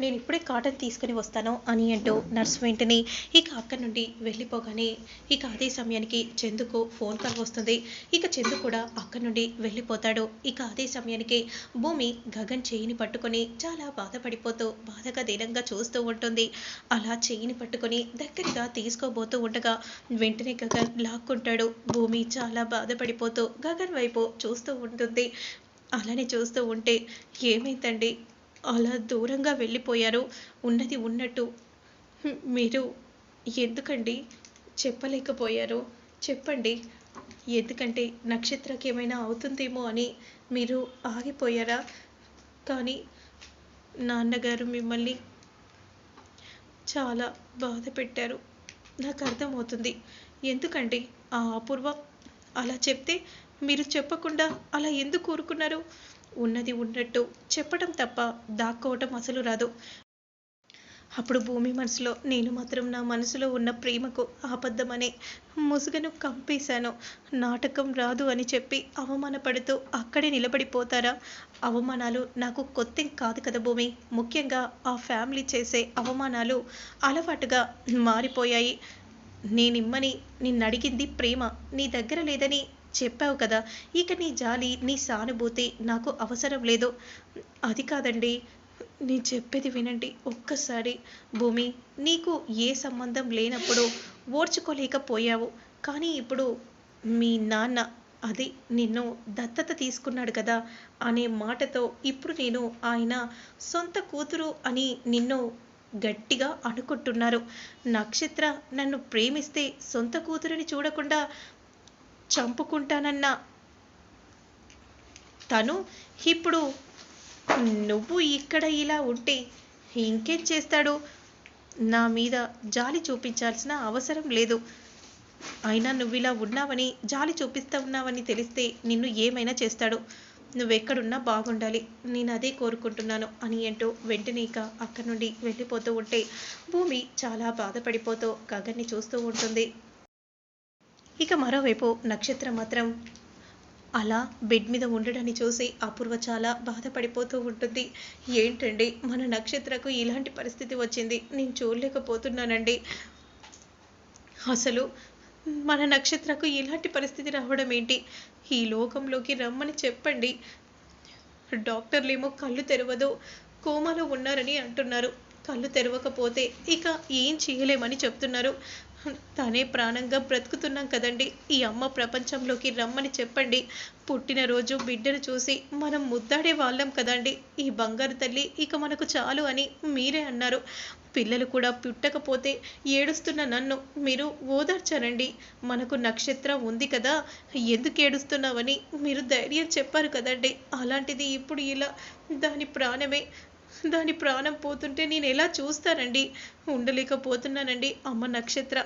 నేను ఇప్పుడే కాటన్ తీసుకుని వస్తాను అని అంటూ నర్స్ వెంటనే ఇక అక్కడి నుండి వెళ్ళిపోగానే ఇక అదే సమయానికి చందుకు ఫోన్ కాల్ వస్తుంది. ఇక చందు కూడా అక్కడి నుండి వెళ్ళిపోతాడు. ఇక అదే సమయానికి భూమి గగన్ చేయిని పట్టుకొని చాలా బాధపడిపోతూ బాధగా దీనంగా చూస్తూ ఉంటుంది. అలా చేయిని పట్టుకొని దగ్గరగా తీసుకోబోతూ ఉండగా వెంటనే గగన్ లాక్కుంటాడు. భూమి చాలా బాధపడిపోతూ గగన్ వైపు చూస్తూ ఉంటుంది. అలానే చూస్తూ ఉంటే ఏమైందండి? అలా దూరంగా వెళ్ళిపోయారు. ఉన్నది ఉన్నట్టు. మీరు ఎందుకండి చెప్పలేకపోయారు? చెప్పండి. ఎందుకంటే నక్షత్రకి ఏమైనా అవుతుందేమో అని మీరు ఆగిపోయారా? కానీ నాన్నగారు మిమ్మల్ని చాలా బాధ పెట్టారు. నాకు అర్థమవుతుంది. ఎందుకండి ఆ అపూర్వ అలా చెప్తే మీరు చెప్పకుండా అలా ఎందుకు ఊరుకున్నారు? ఉన్నది ఉన్నట్టు చెప్పడం తప్ప దాక్కోవటం అసలు రాదు. అప్పుడు భూమి మనసులో నేను మాత్రం నా మనసులో ఉన్న ప్రేమకు ఆపద్దమని ముసుగను కంపేశాను. నాటకం రాదు అని చెప్పి అవమానపడుతూ అక్కడే నిలబడిపోతారా? అవమానాలు నాకు కొత్త కాదు కదా భూమి. ముఖ్యంగా ఆ ఫ్యామిలీ చేసే అవమానాలు అలవాటుగా మారిపోయాయి. నేనిమ్మని నిన్నడిగింది ప్రేమ. నీ దగ్గర లేదని చెప్పావు కదా. ఇక నీ జాలి నీ సానుభూతి నాకు అవసరం లేదు. అది కాదండి. నేను చెప్పేది వినండి. ఒక్కసారి భూమి నీకు ఏ సంబంధం లేనప్పుడు ఓర్చుకోలేకపోయావు. కానీ ఇప్పుడు మీ నాన్న అది నిన్ను దత్తత తీసుకున్నాడు కదా అనే మాటతో ఇప్పుడు నేను ఆయన సొంత కూతురు అని నిన్ను గట్టిగా అనుకుంటున్నారు. నక్షత్ర నన్ను ప్రేమిస్తే సొంత కూతురిని చూడకుండా చంపుకుంటానన్నా. తను ఇప్పుడు నువ్వు ఇక్కడ ఇలా ఉంటే ఇంకేం చేస్తాడు? నా మీద జాలి చూపించాల్సిన అవసరం లేదు. అయినా నువ్వు ఇలా ఉన్నావని జాలి చూపిస్తా ఉన్నావని తెలిస్తే నిన్ను ఏమైనా చేస్తాడు? నువ్వెక్కడున్నా బాగుండాలి. నేను అదే కోరుకుంటున్నాను అని అంటూ వెంటనే ఇక అక్కడి నుండి వెళ్ళిపోతూ ఉంటే భూమి చాలా బాధపడిపోతూ గగన్ని చూస్తూ ఉంటుంది. ఇక మరోవైపు నక్షత్రం మాత్రం అలా బెడ్ మీద ఉండడాన్ని చూసి అపూర్వ చాలా బాధపడిపోతూ ఉంటుంది. ఏంటండి? మన నక్షత్రకు ఇలాంటి పరిస్థితి వచ్చింది. నేను చూడలేకపోతున్నానండి. అసలు మన నక్షత్రకు ఇలాంటి పరిస్థితి రావడం ఏంటి? ఈ లోకంలోకి రమ్మని చెప్పండి. డాక్టర్లేమో కళ్ళు తెరవదు కోమాలో ఉన్నారని అంటున్నారు. కళ్ళు తెరవకపోతే ఇక ఏం చేయలేమని చెప్తున్నారు. తనే ప్రాణంగా బ్రతుకుతున్నాం కదండి. ఈ అమ్మ ప్రపంచంలోకి రమ్మని చెప్పండి. పుట్టినరోజు బిడ్డను చూసి మనం ముద్దాడే వాళ్ళం కదండి. ఈ బంగారు తల్లి ఇక మనకు చాలు అని మీరే అన్నారు. పిల్లలు కూడా పుట్టకపోతే ఏడుస్తున్న నన్ను మీరు ఓదార్చారండి. మనకు నక్షత్రం ఉంది కదా. ఎందుకు ఏడుస్తున్నావని మీరు ధైర్యం చెప్పారు కదండి. అలాంటిది ఇప్పుడు ఇలా దాని ప్రాణమే దాని ప్రాణం పోతుంటే నేను ఎలా చూస్తానండి? ఉండలేకపోతున్నానండి. అమ్మ నక్షత్ర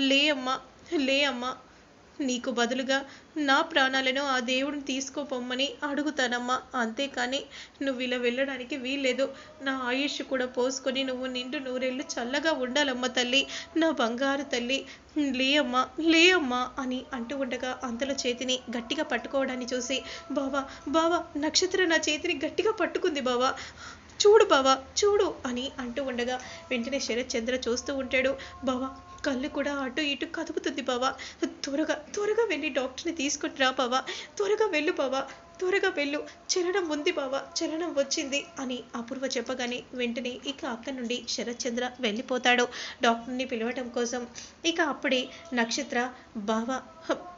లే అమ్మా లే అమ్మా. నీకు బదులుగా నా ప్రాణాలను ఆ దేవుడిని తీసుకోపోమ్మని అడుగుతానమ్మా. అంతేకాని నువ్వు ఇలా వెళ్ళడానికి వీల్లేదు. నా ఆయుష్ కూడా పోసుకొని నువ్వు నిండు నూరేళ్ళు చల్లగా ఉండాలమ్మ తల్లి. నా బంగారు తల్లి లే అమ్మా లే అమ్మా అని అంటూ ఉండగా అంతలో చేతిని గట్టిగా పట్టుకోవడాన్ని చూసి బావా బావా నక్షత్ర నా చేతిని గట్టిగా పట్టుకుంది బావా. చూడు బావా చూడు అని అంటూ ఉండగా వెంటనే శరత్ చంద్ర చూస్తూ ఉంటాడు. బావా కళ్ళు కూడా అటు ఇటు కదుపుతుంది బావా. త్వరగా త్వరగా వెళ్ళి డాక్టర్ని తీసుకుని రా బావా. త్వరగా వెళ్ళు బావా త్వరగా వెళ్ళు. చలనం ఉంది బావా చలనం వచ్చింది అని అపూర్వ చెప్పగానే వెంటనే ఇక అక్కడి నుండి శరత్ చంద్ర వెళ్ళిపోతాడు. డాక్టర్ని పిలవటం కోసం ఇక అప్పుడే నక్షత్ర బావా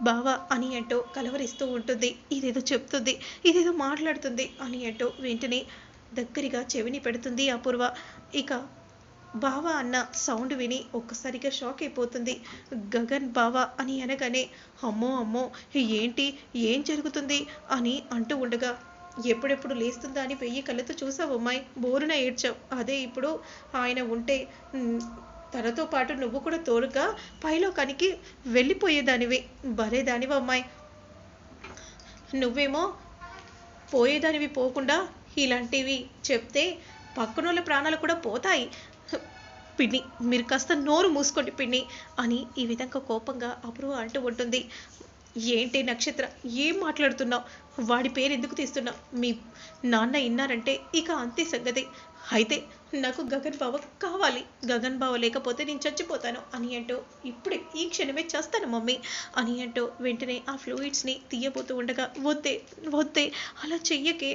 బావా అని అంటూ కలవరిస్తూ ఉంటుంది. ఇదేదో చెప్తుంది ఇదేదో మాట్లాడుతుంది అని అంటూ వెంటనే దగ్గరగా చెవిని పెడుతుంది అపూర్వ. ఇక బావా అన్న సౌండ్ విని ఒక్కసారిగా షాక్ అయిపోతుంది. గగన్ బావా అని అనగానే అమ్మో అమ్మో ఏంటి ఏం జరుగుతుంది అని అంటూ ఉండగా ఎప్పుడెప్పుడు లేస్తుందా అని వెయ్యి కళ్ళతో చూసావు అమ్మాయి బోరున ఏడ్చావు. అదే ఇప్పుడు ఆయన ఉంటే తనతో పాటు నువ్వు కూడా తోడుగా పైలోకానికి వెళ్ళిపోయేదానివి. భలేదానివి అమ్మాయి నువ్వేమో పోయేదానివి పోకుండా ఇలాంటివి చెప్తే పక్కనోళ్ళ ప్రాణాలు కూడా పోతాయి. పిన్ని మీరు కాస్త నోరు మూసుకోండి పిన్ని అని ఈ విధంగా కోపంగా అప్రూవ్ అంటూ ఉంటుంది. ఏంటి నక్షత్ర ఏం మాట్లాడుతున్నావు? వాడి పేరు ఎందుకు తీస్తున్నావు? మీ నాన్న ఇన్నారంటే ఇక అంతే సంగతి. అయితే నాకు గగన్ బావ కావాలి. గగన్ బావ లేకపోతే నేను చచ్చిపోతాను అని అంటూ ఇప్పుడే ఈ క్షణమే చేస్తాను మమ్మీ అని అంటూ వెంటనే ఆ ఫ్లూయిడ్స్ని తీయబోతూ ఉండగా వద్దే వద్దే అలా చెయ్యకే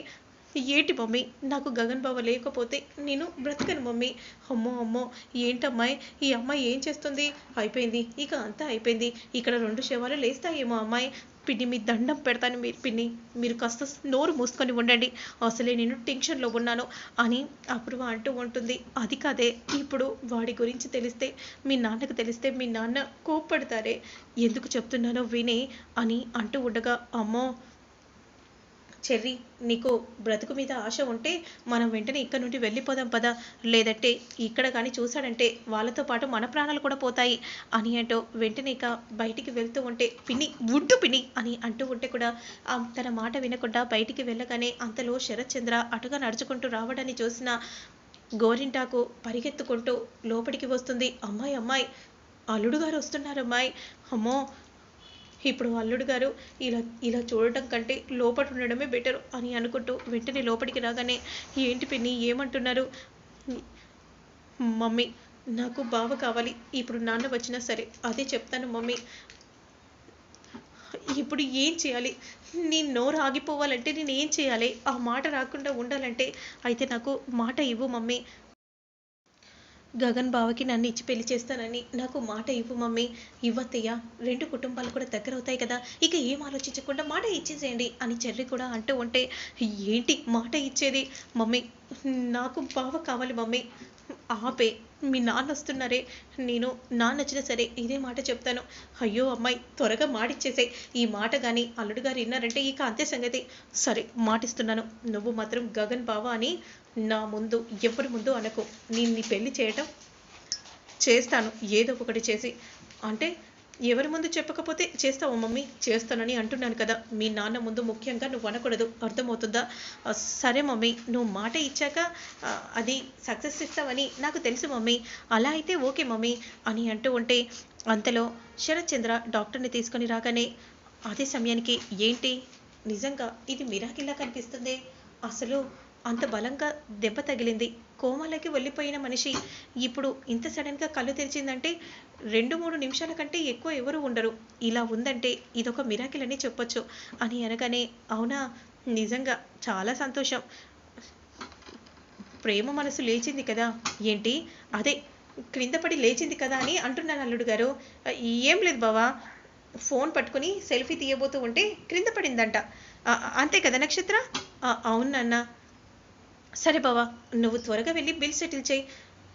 ఏటి మమ్మీ? నాకు గగన్ బావ లేకపోతే నేను బ్రతకను మమ్మీ. అమ్మో అమ్మో ఏంటమ్మాయి? ఈ అమ్మాయి ఏం చేస్తుంది? అయిపోయింది. ఇక అంతా అయిపోయింది. ఇక్కడ రెండు శవాలు లేస్తాయేమో అమ్మాయి. పిన్ని మీ దండం పెడతాను మీరు పిన్ని. మీరు కాస్త నోరు మూసుకొని ఉండండి. అసలే నేను టెన్షన్లో ఉన్నాను అని అపూర్వ అంటూ ఉంటుంది. అది కాదే ఇప్పుడు వాడి గురించి తెలిస్తే మీ నాన్నకు తెలిస్తే మీ నాన్న కోప్పడతారే. ఎందుకు చెప్తున్నానో విని అని అంటూ ఉండగా అమ్మో చెర్రీ నీకు బ్రతుకు మీద ఆశ ఉంటే మనం వెంటనే ఇక్కడ నుండి వెళ్ళిపోదాం పదా. లేదంటే ఇక్కడ కానీ చూశాడంటే వాళ్ళతో పాటు మన ప్రాణాలు కూడా పోతాయి అని అంటూ వెంటనే ఇక బయటికి వెళ్తూ ఉంటే పిన్ని ఉడ్డు పిన్ని అని అంటూ ఉంటే కూడా తన మాట వినకుండా బయటికి వెళ్ళగానే అంతలో శరత్ చంద్ర అటుగా నడుచుకుంటూ రావడాన్ని చూసిన గోరింటాకు పరిగెత్తుకుంటూ లోపలికి వస్తుంది. అమ్మాయి అమ్మాయి అల్లుడు గారు వస్తున్నారు అమ్మాయి అమ్మో ఇప్పుడు అల్లుడు గారు ఇలా ఇలా చూడటం కంటే లోపల ఉండడమే బెటర్ అని అనుకుంటూ వెంటనే లోపలికి రాగానే ఏంటి పిన్ని ఏమంటున్నారు? మమ్మీ నాకు బావ కావాలి. ఇప్పుడు నాన్న వచ్చినా సరే అదే చెప్తాను మమ్మీ. ఇప్పుడు ఏం చేయాలి? నీ నోరు ఆగిపోవాలంటే నేను ఏం చేయాలి? ఆ మాట రాకుండా ఉండాలంటే అయితే నాకు మాట ఇవ్వు మమ్మీ. గగన్ బావకి నన్ను ఇచ్చి పెళ్ళి చేస్తానని నాకు మాట ఇవ్వు మమ్మీ. ఇవ్వత్తయ్య రెండు కుటుంబాలు కూడా దగ్గర అవుతాయి కదా. ఇక ఏం ఆలోచించకుండా మాట ఇచ్చేసేయండి అని చెర్రి కూడా అంటూ ఉంటే ఏంటి మాట ఇచ్చేది? మమ్మీ నాకు బావ కావాలి మమ్మీ. ఆపే మీ నాన్న వస్తున్నారే నేను నాన్న వచ్చినా సరే ఇదే మాట చెప్తాను. అయ్యో అమ్మాయి త్వరగా మాటిచ్చేసే ఈ మాట కానీ అల్లుడు గారు విన్నారంటే ఇక అంతే సంగతి. సరే మాటిస్తున్నాను. నువ్వు మాత్రం గగన్ బావ అని నా ముందు ఎవరి ముందు అనకు. నేను నీ పెళ్ళి చేయటం చేస్తాను. ఏదో ఒకటి చేసి. అంటే ఎవరి ముందు చెప్పకపోతే చేస్తావా మమ్మీ? చేస్తానని అంటున్నాను కదా. మీ నాన్న ముందు ముఖ్యంగా నువ్వు అనకూడదు. అర్థమవుతుందా? సరే మమ్మీ. నువ్వు మాట ఇచ్చాక అది సక్సెస్ ఇస్తావని నాకు తెలుసు మమ్మీ. అలా అయితే ఓకే మమ్మీ అని అంటూ ఉంటే అంతలో శరత్ చంద్ర డాక్టర్ని తీసుకొని రాగానే అదే సమయానికి ఏంటి? నిజంగా ఇది మిరాకిల్లా కనిపిస్తుంది? అసలు అంత బలంగా దెబ్బ తగిలింది. కోమాలకి వెళ్ళిపోయిన మనిషి ఇప్పుడు ఇంత సడన్గా కళ్ళు తెరిచిందంటే రెండు మూడు నిమిషాల కంటే ఎక్కువ ఎవరు ఉండరు. ఇలా ఉందంటే ఇదొక మిరాకిల్ అని చెప్పొచ్చు అని అనగానే అవునా? నిజంగా చాలా సంతోషం. ప్రేమ మనసు లేచింది కదా. ఏంటి? అదే క్రింద పడి లేచింది కదా అని అంటున్నాను అల్లుడు గారు. ఏం లేదు బావా. ఫోన్ పట్టుకుని సెల్ఫీ తీయబోతూ ఉంటే క్రింద పడిందంట. అంతే కదా నక్షత్ర? అవును నాన్న. సరే బావా నువ్వు త్వరగా వెళ్ళి బిల్ సెటిల్ చేయి.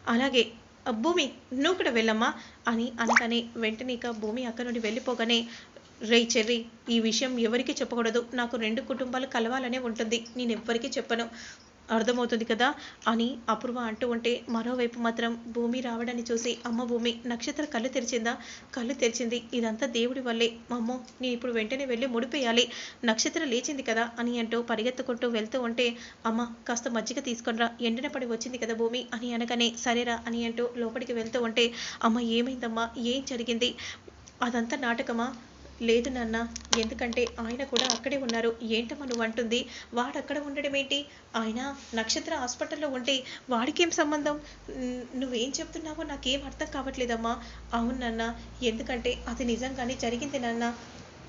అలాగే ఆ, భూమి నువ్వు కూడా వెళ్ళమ్మా అని అనగానే వెంటనే ఇక భూమి అక్కడి నుండి వెళ్ళిపోగానే రే చెర్రీ ఈ విషయం ఎవరికీ చెప్పకూడదు. నాకు రెండు కుటుంబాలు కలవాలనే ఉంటుంది. నేను ఎవ్వరికీ చెప్పను. అర్థమవుతుంది కదా? అని అపూర్వ అంటూ ఉంటే మరోవైపు మాత్రం భూమి రావడాన్ని చూసి అమ్మ భూమి నక్షత్ర కళ్ళు తెరిచిందా? కళ్ళు తెరిచింది. ఇదంతా దేవుడి వల్లే. అమ్మో నేను ఇప్పుడు వెంటనే వెళ్ళి ముడిపేయాలి. నక్షత్ర లేచింది కదా? అని అంటూ పరిగెత్తుకుంటూ వెళ్తూ ఉంటే అమ్మ కాస్త మజ్జిగ తీసుకొనిరా. ఎండిన పడి వచ్చింది కదా భూమి? అని అనగానే సరేరా అని అంటూ లోపలికి వెళ్తూ ఉంటే అమ్మ ఏమైందమ్మా? ఏం జరిగింది? అదంతా నాటకమా? లేదు నాన్న ఎందుకంటే ఆయన కూడా అక్కడే ఉన్నారు. ఏంటమ్మా నువ్వు అంటుంది. వాడు అక్కడ ఉండడం ఏంటి ఆయన నక్షత్ర హాస్పిటల్లో ఉంటే వాడికేం సంబంధం? నువ్వేం చెప్తున్నావో నాకేం అర్థం కావట్లేదమ్మా. అవును నాన్న ఎందుకంటే అది నిజంగానే జరిగింది నాన్న.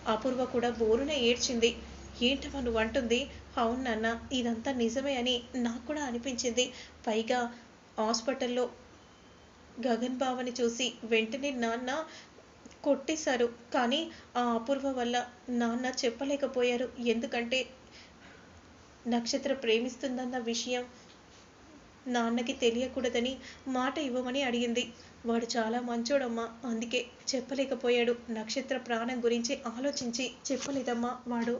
అపూర్వ కూడా బోరున ఏడ్చింది. ఏంటమ్మా నువ్వు అంటుంది. అవును నాన్న ఇదంతా నిజమే అని నాకు కూడా అనిపించింది. పైగా హాస్పిటల్లో గగన్ బావని చూసి వెంటనే నాన్న కొట్టేశారు. కానీ ఆ అపూర్వ వల్ల నాన్న చెప్పలేకపోయారు. ఎందుకంటే నక్షత్ర ప్రేమిస్తుందన్న విషయం నాన్నకి తెలియకూడదని మాట ఇవ్వమని అడిగింది. వాడు చాలా మంచోడమ్మా. అందుకే చెప్పలేకపోయాడు. నక్షత్ర ప్రాణం గురించి ఆలోచించి చెప్పలేదమ్మా వాడు.